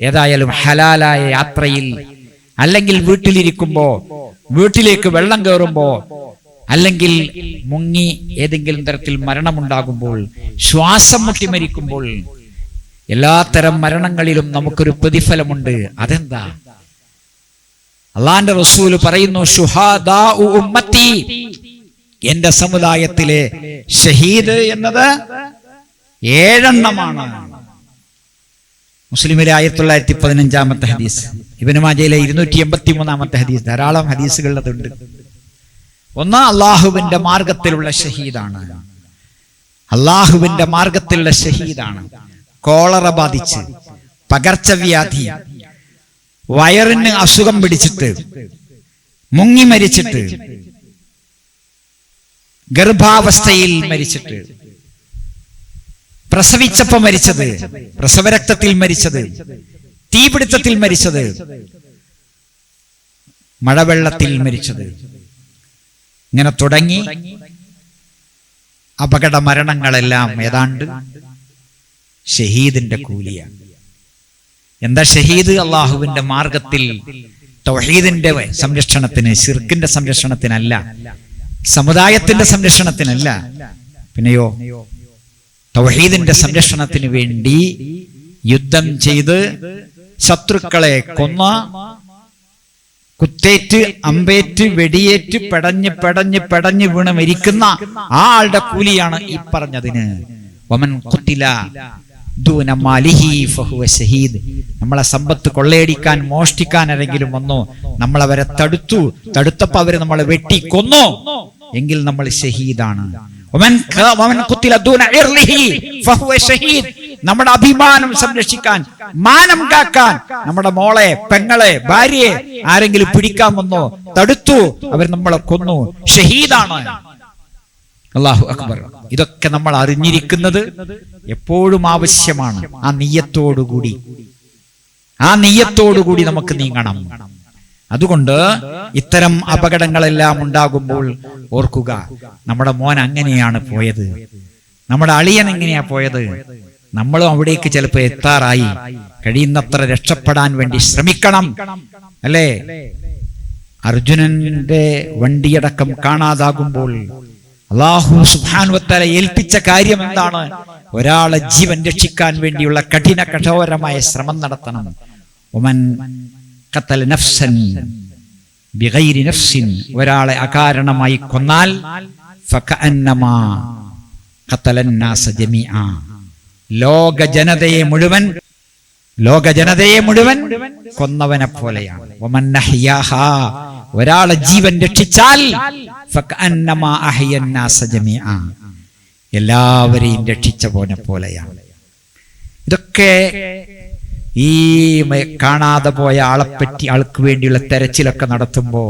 ഏതായാലും ഹലാലായ യാത്രയിൽ അല്ലെങ്കിൽ വീട്ടിലിരിക്കുമ്പോ വീട്ടിലേക്ക് വെള്ളം കയറുമ്പോ അല്ലെങ്കിൽ മുങ്ങി ഏതെങ്കിലും തരത്തിൽ മരണമുണ്ടാകുമ്പോൾ ശ്വാസം മുട്ടി മരിക്കുമ്പോൾ എല്ലാത്തരം മരണങ്ങളിലും നമുക്കൊരു പ്രതിഫലമുണ്ട്. അതെന്താ? അള്ളാന്റെ റസൂൽ പറയുന്നു ഉമ്മത്തി. എന്റെ സമുദായത്തിലെ ഷഹീദ് എന്നത് ഏഴെണ്ണമാണ്. മുസ്ലിമിലെ ആയിരത്തി തൊള്ളായിരത്തി പതിനഞ്ചാമത്തെ ഹദീസ്. ഇബിന് മാജയിലെ ഇരുന്നൂറ്റി എൺപത്തി മൂന്നാമത്തെ ഹദീസ്. ധാരാളം ഹദീസുകൾ അതുണ്ട് ഒന്ന് അള്ളാഹുവിന്റെ മാർഗത്തിലുള്ള ഷഹീദാണ്. അള്ളാഹുവിന്റെ മാർഗത്തിലുള്ള ഷഹീദാണ്. കോളറ ബാധിച്ച് പകർച്ചവ്യാധി വയറിന് അസുഖം പിടിച്ചിട്ട് മുങ്ങി മരിച്ചിട്ട് ഗർഭാവസ്ഥയിൽ മരിച്ചിട്ട് പ്രസവിച്ചപ്പോ മരിച്ചത്. പ്രസവരക്തത്തിൽ മരിച്ചത്. തീപിടുത്തത്തിൽ മരിച്ചത്. മഴവെള്ളത്തിൽ മരിച്ചത്. ഇങ്ങനെ തുടങ്ങി. അപകട മരണങ്ങളെല്ലാം ഏതാണ്ട് ഷഹീദിന്റെ കൂലിയാണ്. എന്താ ഷഹീദ്? അള്ളാഹുവിന്റെ മാർഗത്തിൽ തൗഹീദിന്റെ സംരക്ഷണത്തിന് ഷിർക്കിന്റെ സംരക്ഷണത്തിനല്ല സമുദായത്തിന്റെ സംരക്ഷണത്തിനല്ല. പിന്നെയോ തൗഹീദിന്റെ സംരക്ഷണത്തിന് വേണ്ടി യുദ്ധം ചെയ്ത് ശത്രുക്കളെ കൊന്ന കുത്തേറ്റ് അമ്പേറ്റ് വെടിയേറ്റ് പെടഞ്ഞ് പെടഞ്ഞ് പെടഞ്ഞ് വീണ് മരിക്കുന്ന ആ ആളുടെ കൂലിയാണ് ഈ പറഞ്ഞതിന്. വമൻ കുത്തില നമ്മളെ സമ്പത്ത് കൊള്ളയടിക്കാൻ മോഷ്ടിക്കാൻ ആരെങ്കിലും വന്നോ നമ്മളവരെ തടുത്തു തടുത്തപ്പോ അവർ നമ്മളെ വെട്ടി കൊന്നു. എങ്കിൽ നമ്മൾ ഷഹീദാണ് നമ്മുടെ അഭിമാനം സംരക്ഷിക്കാൻ മാനം കാക്കാൻ നമ്മുടെ മോളെ പെങ്ങളെ ഭാര്യയെ ആരെങ്കിലും പിടിക്കാൻ വന്നോ തടുത്തു അവർ നമ്മളെ കൊന്നു. ഷഹീദാണ്. അള്ളാഹു അക്ബർ. ഇതൊക്കെ നമ്മൾ അറിഞ്ഞിരിക്കുന്നത് എപ്പോഴും ആവശ്യമാണ്. ആ നീയത്തോടുകൂടി. ആ നീയത്തോടുകൂടി നമുക്ക് നീങ്ങണം. അതുകൊണ്ട് ഇത്തരം അപകടങ്ങളെല്ലാം ഉണ്ടാകുമ്പോൾ ഓർക്കുക നമ്മുടെ മോൻ അങ്ങനെയാണ് പോയത്. നമ്മുടെ അളിയൻ എങ്ങനെയാ പോയത്? നമ്മളും അവിടേക്ക് ചിലപ്പോൾ എത്താറായി. കഴിയുന്നത്ര രക്ഷപ്പെടാൻ വേണ്ടി ശ്രമിക്കണം അല്ലേ? അർജുനന്റെ വണ്ടിയടക്കം കാണാതാകുമ്പോൾ അള്ളാഹു സുബാനുവത്തല ഏൽപ്പിച്ച കാര്യം എന്താണ്? ഒരാളെ ജീവൻ രക്ഷിക്കാൻ വേണ്ടിയുള്ള കഠിന കഠോരമായ ശ്രമം നടത്തണം. ഒമൻ കത്തൽ നഫ്സൻ ബിഗൈരി നഫ്സിൻ ഒരാളെ അകാരണമായി കൊന്നാൽ ലോക ജനതയെ മുഴുവൻ ലോക ജനതയെ മുഴുവൻ കൊന്നവനെ പോലെയാണ്. ഒരാളെ ജീവൻ രക്ഷിച്ചാൽ. എല്ലാവരെയും രക്ഷിച്ച പോനെ പോലെയാണ്. ഇതൊക്കെ ഈ കാണാതെ പോയ ആളെപ്പറ്റി ആൾക്ക് വേണ്ടിയുള്ള തെരച്ചിലൊക്കെ നടത്തുമ്പോ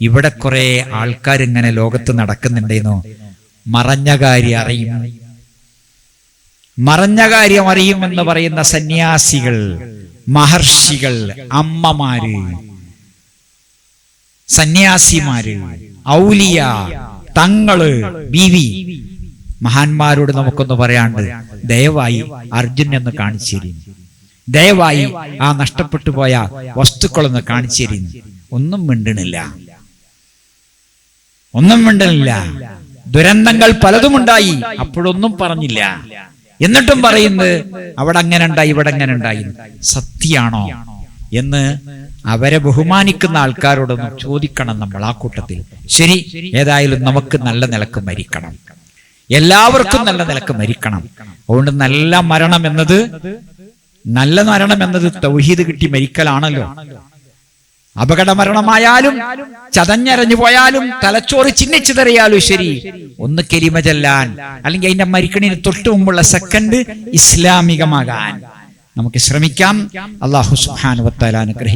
ഇവിടെ കുറെ ആൾക്കാർ ഇങ്ങനെ ലോകത്ത് നടക്കുന്നുണ്ടെന്നോ? മറഞ്ഞ കാര്യം അറിയും. മറഞ്ഞ കാര്യം അറിയുമെന്ന് പറയുന്ന സന്യാസികൾ മഹർഷികൾ അമ്മമാര് സന്യാസിമാര് ഔലിയ തങ്ങൾ ബീവി മഹാന്മാരോട് നമുക്കൊന്ന് പറയാണ്ട് ദയവായി അർജുൻ എന്ന് കാണിച്ചിരി ദയവായി ആ നഷ്ടപ്പെട്ടു പോയ വസ്തുക്കളൊന്ന് കാണിച്ചിരുന്നു ഒന്നും മിണ്ടണില്ല ഒന്നും മിണ്ടണില്ല ദുരന്തങ്ങൾ പലതുമുണ്ടായി. അപ്പോഴൊന്നും പറഞ്ഞില്ല. എന്നിട്ടും പറയുന്നത് അവിടെ അങ്ങനെ ഉണ്ടായി ഇവിടെ അങ്ങനെ ഉണ്ടായി സത്യാണോ? എന്ന് അവരെ ബഹുമാനിക്കുന്ന ആൾക്കാരോടൊന്ന് ചോദിക്കണം നമ്മൾ ആ കൂട്ടത്തിൽ. ശരി ഏതായാലും നമുക്ക് നല്ല നിലയ്ക്ക് മരിക്കണം. എല്ലാവർക്കും നല്ല നിലയ്ക്ക് മരിക്കണം. അതുകൊണ്ട് നല്ല മരണം എന്നത് നല്ല മരണം എന്നത് തൗഹീദ് കിട്ടി മരിക്കലാണല്ലോ. അപകട മരണമായാലും ചതഞ്ഞരഞ്ഞു പോയാലും തലച്ചോറ് ചിഹ്നിച്ചു തെറിയാലും ശരി ഒന്ന് കെരിമ ചെല്ലാൻ അല്ലെങ്കിൽ അതിന്റെ മരിക്കണിന് തൊട്ട് മുമ്പുള്ള സെക്കൻഡ് ഇസ്ലാമികമാകാൻ. നമുക്ക് ശ്രമിക്കാം. അള്ളാഹു സുഹാനുവത്താൽ അനുഗ്രഹിക്കും.